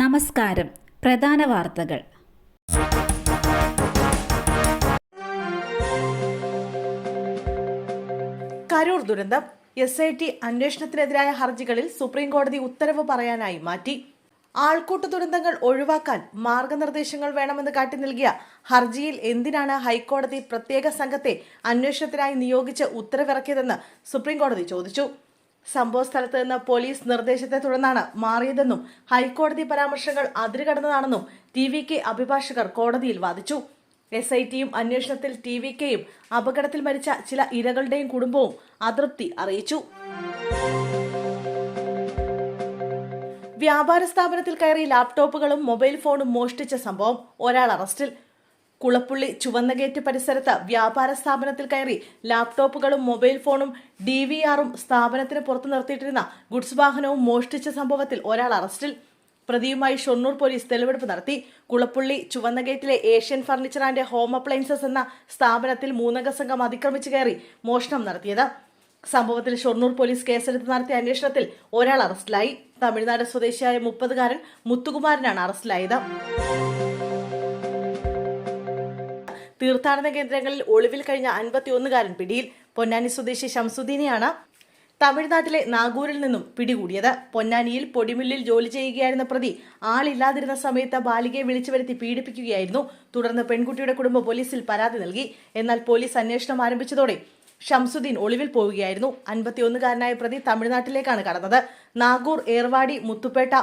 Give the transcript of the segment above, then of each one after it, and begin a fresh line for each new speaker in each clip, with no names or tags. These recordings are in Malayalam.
നമസ്കാരം. പ്രധാന വാർത്തകൾ.
കരൂർ ദുരന്തം എസ് ഐ ടി അന്വേഷണത്തിനെതിരായ ഹർജികളിൽ സുപ്രീം കോടതി ഉത്തരവ് പറയാനായി മാറ്റി. ആൾക്കൂട്ട ദുരന്തങ്ങൾ ഒഴിവാക്കാൻ മാർഗനിർദ്ദേശങ്ങൾ വേണമെന്ന് കാട്ടി നൽകിയ ഹർജിയിൽ എന്തിനാണ് ഹൈക്കോടതി പ്രത്യേക സംഘത്തെ അന്വേഷണത്തിനായി നിയോഗിച്ച് ഉത്തരവിറക്കിയതെന്ന് സുപ്രീം കോടതി ചോദിച്ചു. സംഭവ സ്ഥലത്ത് നിന്ന് പോലീസ് നിർദ്ദേശത്തെ തുടർന്നാണ് മാറിയതെന്നും ഹൈക്കോടതി പരാമർശങ്ങൾ അതിരുകടന്നതാണെന്നും ടി വി കെ അഭിഭാഷകർ കോടതിയിൽ വാദിച്ചു. എസ് ഐ ടിയും അന്വേഷണത്തിൽ ടി വി കെയും അപകടത്തിൽ മരിച്ച ചില ഇരകളുടെയും കുടുംബവും അതൃപ്തി അറിയിച്ചു. വ്യാപാര സ്ഥാപനത്തിൽ കയറി ലാപ്ടോപ്പുകളും മൊബൈൽ ഫോണും മോഷ്ടിച്ച സംഭവം ഒരാൾ അറസ്റ്റിൽ. കുളപ്പുള്ളി ചുവന്നഗേറ്റ് പരിസരത്ത് വ്യാപാര സ്ഥാപനത്തിൽ കയറി ലാപ്ടോപ്പുകളും മൊബൈൽ ഫോണും ഡി വി ആറും സ്ഥാപനത്തിന് പുറത്തു നിർത്തിയിട്ടിരുന്ന ഗുഡ്സ് വാഹനവും മോഷ്ടിച്ച സംഭവത്തിൽ ഒരാൾ അറസ്റ്റിൽ. പ്രതിയുമായി ഷൊർണൂർ പോലീസ് തെളിവെടുപ്പ് നടത്തി. Kulappully ചുവന്നഗേറ്റിലെ Asian furniture and home appliances എന്ന സ്ഥാപനത്തിൽ മൂന്നംഗ സംഘം അതിക്രമിച്ചു കയറി മോഷണം നടത്തിയത്. സംഭവത്തിൽ ഷൊർണൂർ പോലീസ് കേസെടുത്ത് നടത്തിയ അന്വേഷണത്തിൽ ഒരാൾ അറസ്റ്റിലായി. തമിഴ്നാട് സ്വദേശിയായ മുപ്പതുകാരൻ മുത്തുകുമാരനാണ് അറസ്റ്റിലായത്. തീർത്ഥാടന കേന്ദ്രങ്ങളിൽ ഒളിവിൽ കഴിഞ്ഞ അൻപത്തിയൊന്നുകാരൻ പിടിയിൽ പൊന്നാനി സ്വദേശി ഷംസുദ്ദീനെയാണ് തമിഴ്നാട്ടിലെ നാഗൂരിൽ നിന്നും പിടികൂടിയത്. പൊന്നാനിയിൽ പൊടിമില്ലിൽ ജോലി ചെയ്യുകയായിരുന്ന പ്രതി ആളില്ലാതിരുന്ന സമയത്ത് ബാലികയെ വിളിച്ചു വരുത്തി പീഡിപ്പിക്കുകയായിരുന്നു. തുടർന്ന് പെൺകുട്ടിയുടെ കുടുംബം പോലീസിൽ പരാതി നൽകി. എന്നാൽ പോലീസ് അന്വേഷണം ആരംഭിച്ചതോടെ ഷംസുദ്ദീൻ ഒളിവിൽ പോവുകയായിരുന്നു. അൻപത്തിയൊന്നുകാരനായ പ്രതി തമിഴ്നാട്ടിലേക്കാണ് കടന്നത്. നാഗൂർ ഏർവാടി മുത്തുപേട്ട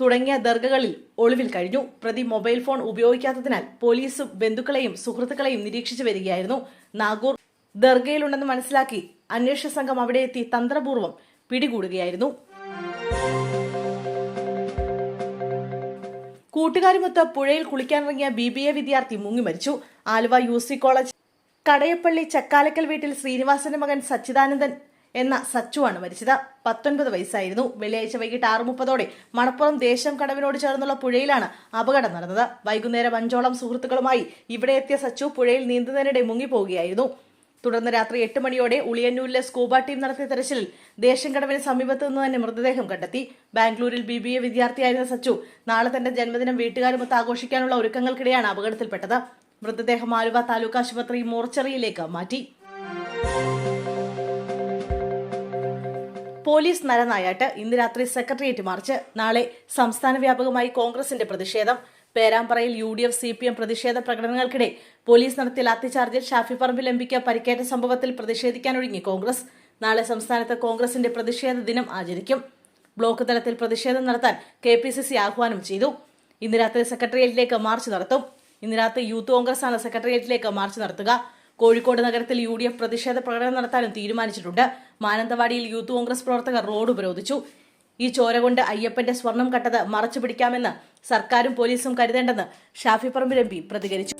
തുടങ്ങിയ ദർഗകളിൽ ഒളിവിൽ കഴിഞ്ഞു. പ്രതി മൊബൈൽ ഫോൺ ഉപയോഗിക്കാത്തതിനാൽ പോലീസും ബന്ധുക്കളെയും സുഹൃത്തുക്കളെയും നിരീക്ഷിച്ചു വരികയായിരുന്നു. നാഗൂർ ദർഗയിലുണ്ടെന്ന് മനസ്സിലാക്കി അന്വേഷണ സംഘം അവിടെ എത്തി തന്ത്രപൂർവം പിടികൂടുകയായിരുന്നു. കൂട്ടുകാരുമൊത്ത് പുഴയിൽ കുളിക്കാനിറങ്ങിയ ബി ബി എ വിദ്യാർത്ഥി മുങ്ങി മരിച്ചു. Aluva U C college Kadayappally Chakkalakkal വീട്ടിൽ ശ്രീനിവാസന്റെ മകൻ സച്ചിദാനന്ദൻ എന്ന സച്ചുവാണ് മരിച്ചത്. പത്തൊൻപത് വയസ്സായിരുന്നു. വെള്ളിയാഴ്ച വൈകിട്ട് ആറ് മുപ്പതോടെ മണപ്പുറം ദേശം കടവിനോട് ചേർന്നുള്ള പുഴയിലാണ് അപകടം നടന്നത്. വൈകുന്നേരം അഞ്ചോളം സുഹൃത്തുക്കളുമായി ഇവിടെ എത്തിയ സച്ചു പുഴയിൽ നീന്തുന്നതിനിടെ മുങ്ങിപ്പോവുകയായിരുന്നു തുടർന്ന് രാത്രി എട്ട് മണിയോടെ ഉളിയന്നൂരിലെ സ്കൂബ ടീം നടത്തിയ തെരച്ചിലിൽ ദേശം കടവിന് സമീപത്ത് നിന്ന് തന്നെ മൃതദേഹം കണ്ടെത്തി. ബാംഗ്ലൂരിൽ ബി ബി എ വിദ്യാർത്ഥിയായിരുന്ന സച്ചു നാളെ തന്റെ ജന്മദിനം വീട്ടുകാരുമൊത്ത് ആഘോഷിക്കാനുള്ള ഒരുക്കങ്ങൾക്കിടെയാണ് അപകടത്തിൽപ്പെട്ടത്. മൃതദേഹം ആലുവ താലൂക്ക് ആശുപത്രി മോർച്ചറിയിലേക്ക് മാറ്റി. പോലീസ് നരനായാട്ട് ഇന്ന് രാത്രി സെക്രട്ടേറിയറ്റ് മാർച്ച് നാളെ സംസ്ഥാന വ്യാപകമായി കോൺഗ്രസിന്റെ പ്രതിഷേധം. പേരാമ്പ്രയിൽ U D F C P M പ്രതിഷേധ പ്രകടനങ്ങൾക്കിടെ പോലീസ് നടത്തിയ ലാത്തിചാർജിൽ ഷാഫി പറമ്പിൽ എംപിക്ക് പരിക്കേറ്റ സംഭവത്തിൽ പ്രതിഷേധിക്കാനൊരുങ്ങി കോൺഗ്രസ്. നാളെ സംസ്ഥാനത്ത് കോൺഗ്രസിന്റെ പ്രതിഷേധ ദിനം ആചരിക്കും. ബ്ലോക്ക് തലത്തിൽ പ്രതിഷേധം നടത്താൻ കെ പി സി സി ആഹ്വാനം ചെയ്തു. ഇന്ന് രാത്രി സെക്രട്ടേറിയറ്റിലേക്ക് മാർച്ച് നടത്തും. ഇന്ന് രാത്രി യൂത്ത് കോൺഗ്രസ് ആണ് സെക്രട്ടേറിയറ്റിലേക്ക് മാർച്ച് നടത്തുക. കോഴിക്കോട് നഗരത്തിൽ യു ഡി എഫ് പ്രതിഷേധ പ്രകടനം നടത്താനും തീരുമാനിച്ചിട്ടുണ്ട്. മാനന്തവാടിയിൽ യൂത്ത് കോൺഗ്രസ് പ്രവർത്തകർ റോഡ് ഉപരോധിച്ചു. ഈ ചോര കൊണ്ട് അയ്യപ്പന്റെ സ്വർണം കട്ടത് മറച്ചു പിടിക്കാമെന്ന് സർക്കാരും പോലീസും കരുതേണ്ടെന്ന് ഷാഫി പറമ്പിൽ എം പ്രതികരിച്ചു.